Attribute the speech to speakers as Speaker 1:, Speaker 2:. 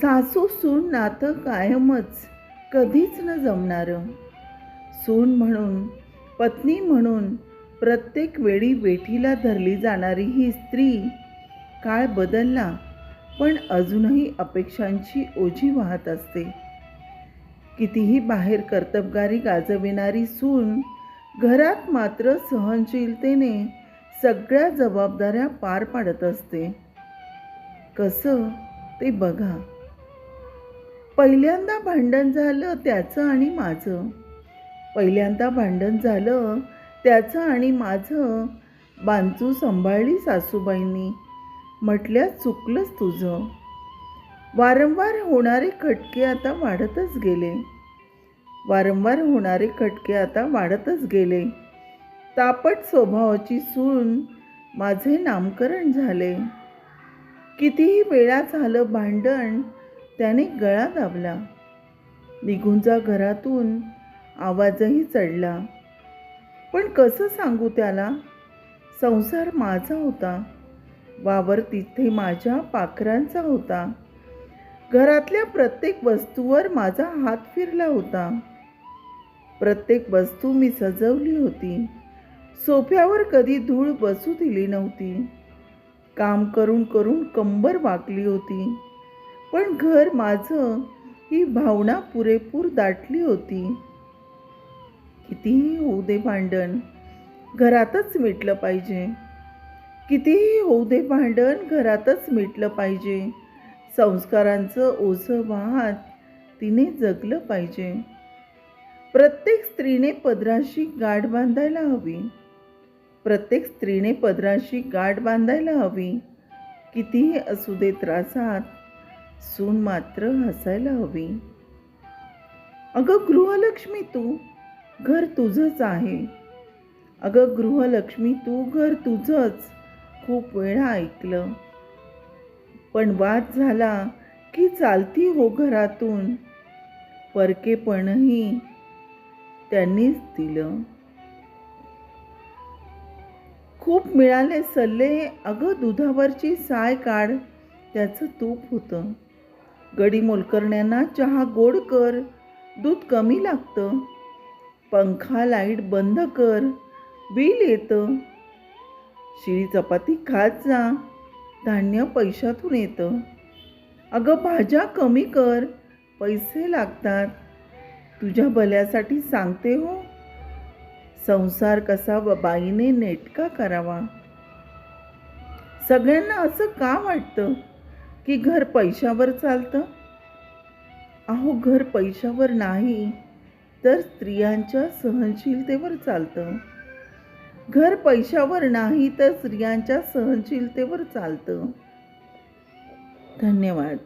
Speaker 1: सासू सून नातं कायमच कधीच न जमणारं. सून म्हणून पत्नी म्हणून प्रत्येक वेळी वेठीला धरली जाणारी ही स्त्री काळ बदलला पण अजूनही अपेक्षांची ओझी वाहत असते. कितीही बाहेर कर्तबगारी गाजविणारी सून घरात मात्र सहनशीलतेने सगळ्या जबाबदाऱ्या पार पाडत असते. कसं ते बघा. पहिल्यांदा भांडण झालं त्याचं आणि माझं. पहिल्यांदा भांडण झालं त्याचं आणि माझं. बांचू सांभाळली सासूबाईंनी. म्हटल्या चुकलंच तुझं. वारंवार होणारे खटके आता वाढतच गेले. वारंवार होणारे खटके आता वाढतच गेले. तापट स्वभावाची सून माझे नामकरण झाले. कितीही वेळा झालं भांडण त्याने गळा दाबला. निघूनचा घरातून आवाजही चढला. पण कसं सांगू त्याला? संसार माझा होता. वावर तिथे माझ्या पाखरांचा होता. घरातल्या प्रत्येक वस्तूवर माझा हात फिरला होता. प्रत्येक वस्तू मी सजवली होती. सोफ्यावर कधी धूळ बसू दिली नव्हती. काम करून करून कंबर वाकली होती. पण घर माझं ही भावना पुरेपूर दाटली होती. कितीही होऊ दे भांडण घरातच मिटलं पाहिजे. कितीही होऊ दे भांडण घरातच मिटलं पाहिजे. संस्कारांचं ओझं वाहत तिने जगलं पाहिजे. प्रत्येक स्त्रीने पदराशी गाठ बांधायला हवी. प्रत्येक स्त्रीने पदराशी गाठ बांधायला हवी. कितीही असू दे त्रासात सून मात्र हसायला हवी. अगं गृहलक्ष्मी तू घर तुझंच आहे. अगं गृहलक्ष्मी तू घर तुझंच खूप वेळा ऐकलं. पण वाद झाला की चालती हो घरातून. परकेपणही त्यांनीच दिलं. खूप मिळाले सल्ले अगं दुधावरची साय काढ त्याचं तूप होतं. गडी मोलकरण्यांना चहा गोड कर दूध कमी लागतं. पंखा लाइट बंद कर बिल येतं. शिळी चपाती खात जा धान्य पैशातून येतं. अगं भाज्या कमी कर पैसे लागतात. तुझ्या भल्यासाठी सांगते हो. संसार कसा बाईने नेटका करावा. सगळ्यांना असं का वाटतं? की घर पैशावर चालतं? अहो घर पैशावर नाही तर स्त्रियांच्या सहनशीलतेवर चालतं. घर पैशावर नाही तर स्त्रियांच्या सहनशीलतेवर चालतं. धन्यवाद.